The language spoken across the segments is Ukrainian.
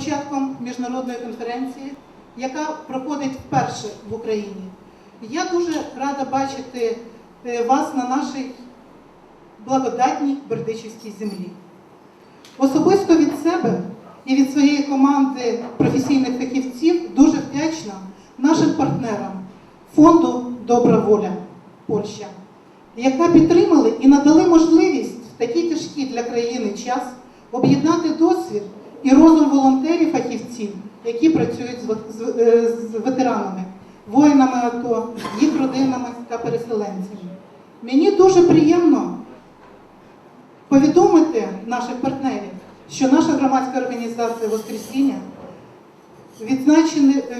початком міжнародної конференції, яка проходить вперше в Україні. Я дуже рада бачити е, вас на нашій благодатній Бердичівській землі. Особисто від себе і від своєї команди професійних фахівців дуже вдячна нашим партнерам фонду Добра воля Польща, яка підтримали і надали можливість в такий тяжкий для країни час об'єднати досвід і розум волонтерів фахівців, які працюють е, з ветеранами, воїнами АТО, їх родинами та переселенцями. Мені дуже приємно повідомити наших партнерів, що наша громадська організація Воскресіння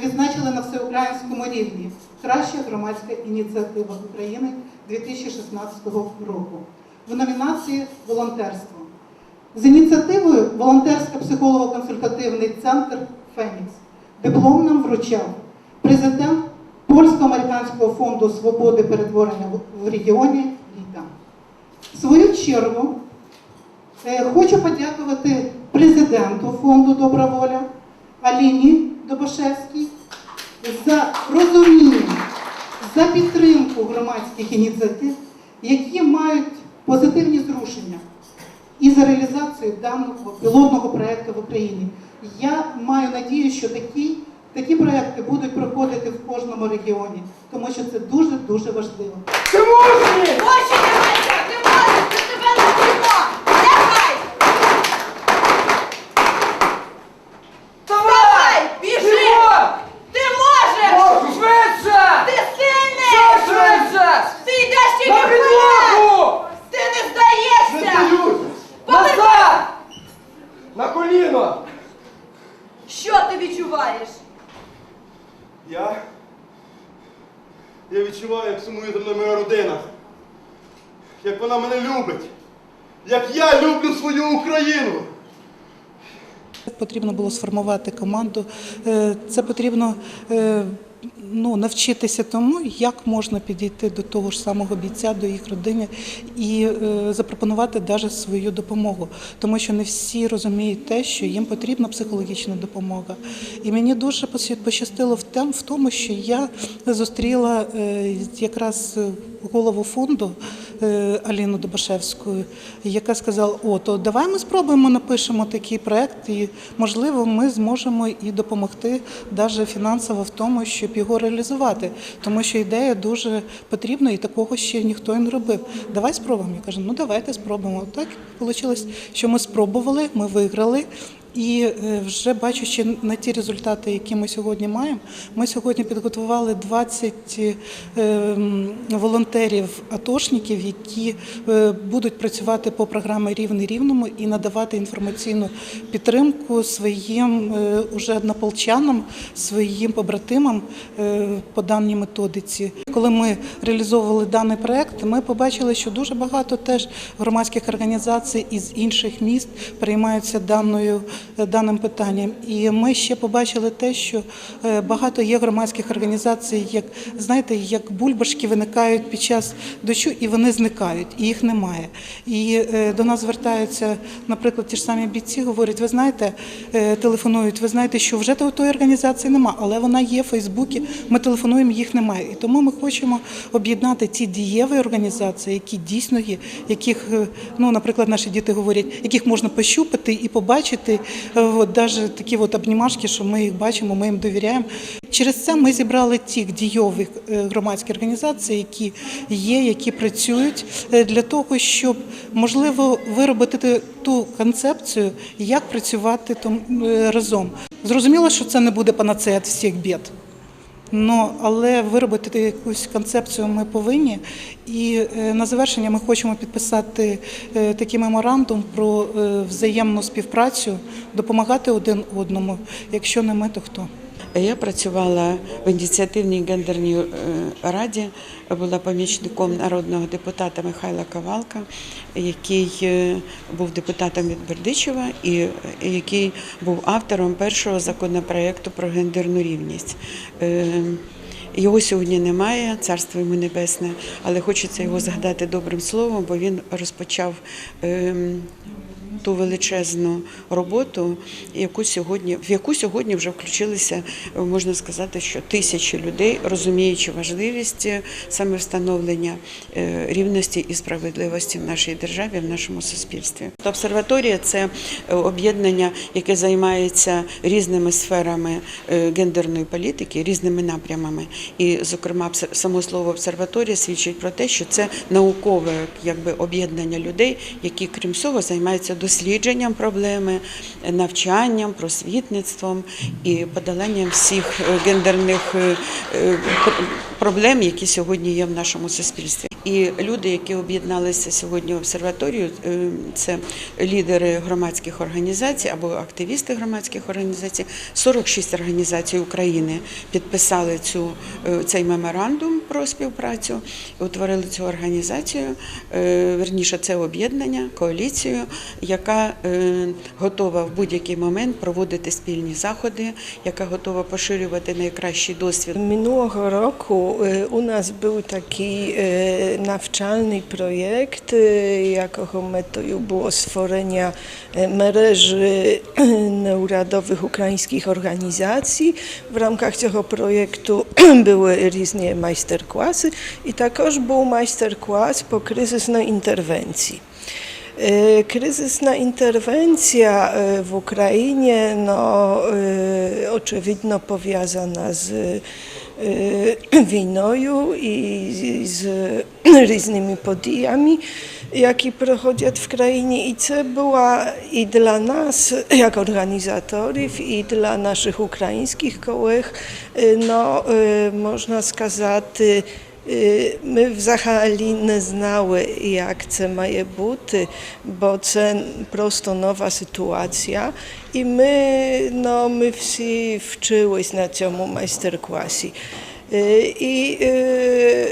відзначили на всеукраїнському рівні краща громадська ініціатива України 2016 року в номінації Волонтерство. З ініціативою волонтерсько-психолого-консультативний центр Фенікс диплом нам вручав президент Польсько-американського фонду свободи перетворення в- регіоні Літа. В свою чергу е, хочу подякувати президенту фонду Добра воля Аліні Добашевській за розуміння, за підтримку громадських ініціатив, які мають позитивні зрушення і за реалізацію даного пілотного проєкту в Україні. Я маю надію, що такі, такі проекти будуть проходити в кожному регіоні, тому що це дуже дуже важливо. Ти мужній! Родина. Як вона мене любить. Як я люблю свою Україну. Потрібно було сформувати команду. Е, Це потрібно е, ну, навчитися тому, як можна підійти до того ж самого бійця, до їх родини і е, запропонувати навіть свою допомогу. Тому що не всі розуміють те, що їм потрібна психологічна допомога. І мені дуже пощастило в тому, що я зустріла е, якраз голову фонду е, Аліну Добашевську, яка сказала: О, то давай ми спробуємо напишемо такий проект, і можливо, ми зможемо і допомогти навіть фінансово в тому, щоб його реалізувати. Тому що ідея дуже потрібна, і такого ще ніхто не робив. Давай спробуємо. Я кажу, ну давайте спробуємо. Так вийшло, що ми спробували, ми виграли. І е, вже бачучи на ті результати, які ми сьогодні маємо, ми сьогодні підготували 20 е, волонтерів, атошників, які е, будуть працювати по програмі Рівний рівному і надавати інформаційну підтримку своїм уже однополчанам, своїм побратимам по даній методиці. Коли ми реалізовували даний проект, ми побачили, що дуже багато теж громадських організацій із інших міст приймаються даною даним питанням. І ми ще побачили те, що е, багато є громадських організацій, як знаєте, як бульбашки виникають під час дощу, і вони зникають, і їх немає. І е, до нас звертаються, наприклад, ті ж самі бійці, говорять, ви знаєте, е, телефонують, ви знаєте, що вже тої організації немає, але вона є в Фейсбуці. Ми телефонуємо, їх немає. І тому ми хочемо об'єднати ті дієві організації, які дійсно є, яких, е, ну, наприклад, наші діти говорять, яких можна пощупати і побачити. От навіть такі от обнімашки, що ми їх бачимо, ми їм довіряємо. Через це ми зібрали ті дійові е, громадські організації, які є, які працюють е, для того, щоб можливо виробити ту концепцію, як працювати там е, разом. Зрозуміло, що це не буде панацея від всіх бід. Ну, але виробити якусь концепцію ми повинні. І е, на завершення ми хочемо підписати е, такий меморандум про е, взаємну співпрацю, допомагати один одному. Якщо не ми, то хто? Я працювала в ініціативній гендерній е, раді, була помічником народного депутата Михайла Кавалка, який е, був депутатом від Бердичева і е, який був автором першого законопроекту про гендерну рівність. Його сьогодні немає, царство йому небесне, але хочеться його згадати добрим словом, бо він розпочав. Ту величезну роботу, яку сьогодні, в яку сьогодні вже включилися, е, можна сказати, що тисячі людей, розуміючи важливість е, саме встановлення е, рівності і справедливості в нашій державі, в нашому суспільстві. Обсерваторія це об'єднання, яке займається різними сферами гендерної політики, різними напрямами. І, зокрема, само слово обсерваторія свідчить про те, що це наукове якби об'єднання людей, які, крім всього, займаються дослідженням проблеми, е, навчанням, просвітництвом і подоланням всіх е, гендерних е, е, пр- проблем, які сьогодні є в нашому суспільстві. І люди, які об'єдналися сьогодні в обсерваторію, е, це лідери громадських організацій або активісти громадських організацій. 46 організацій України підписали цю, е, цей меморандум про співпрацю, утворили цю організацію, е, верніше це об'єднання, коаліцію, яка готова в будь-який момент проводити спільні заходи, яка готова поширювати найкращий досвід. Y, u nas był taki y, nawczalny projekt y, jako hometoju było stworzenia y, mreży y, neuradowych ukraińskich organizacji. W ramach tego projektu były różne majsterklasy i także był majsterklas po kryzysnej interwencji. Kryzysna interwencja w Ukrainie no, očevidno powiązana z y, y, winoju i z różnymi podijami, jakie prochodzą w krainie. I co była i dla nas, jak organizatorów, i dla naszych ukraińskich kołych, y, no, można skazać Е, Ми взагалі не знали, як це має бути, бо це просто нова ситуація. І ми, ну, ми всі вчились на цьому майстер-класі. Е, І е,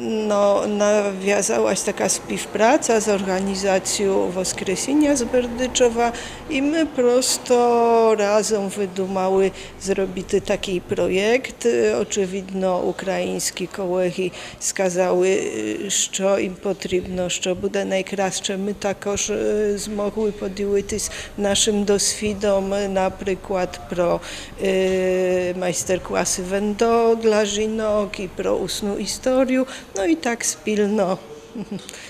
no, nawiązała się taka współpraca z organizacją Woskresienia z Berdyczowa i my prosto razem wydumały zrobić taki projekt. Oczywidno ukraiński kolegi skazały, y, co im potrzebno, co będzie najkrassze. My także y, zmogły podjęły z naszym doswidom, na przykład pro y, majsterklasy wendo dla żinok i pro usnu historię, No i tak spilno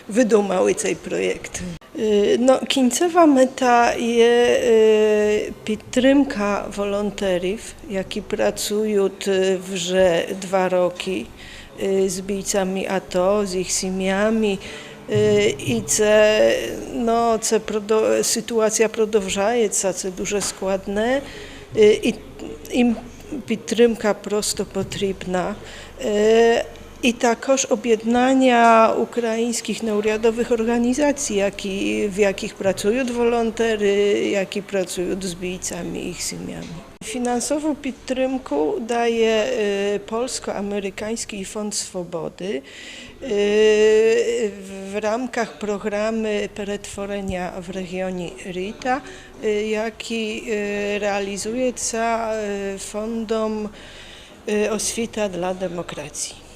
wydumały цей projekt. Е, No, кінцева мета є е, підтримка волонтерів, які працюють е, вже два роки е, з бійцями АТО, з їх сім'ями. Е, І це, ну, це продо- ситуація продовжується, це дуже складне. Е, I takoż objednania ukraińskich neuriadowych organizacji, jak i, w jakich pracują wolontery, jak i pracują z bijcami i ich symiami. Finansową podtrymkę daje y, Polsko-Amerykański Fond Swobody y, w ramach programy przetworzenia w regionie RITA, y, jaki realizuje ca fondom Oswita dla Demokracji.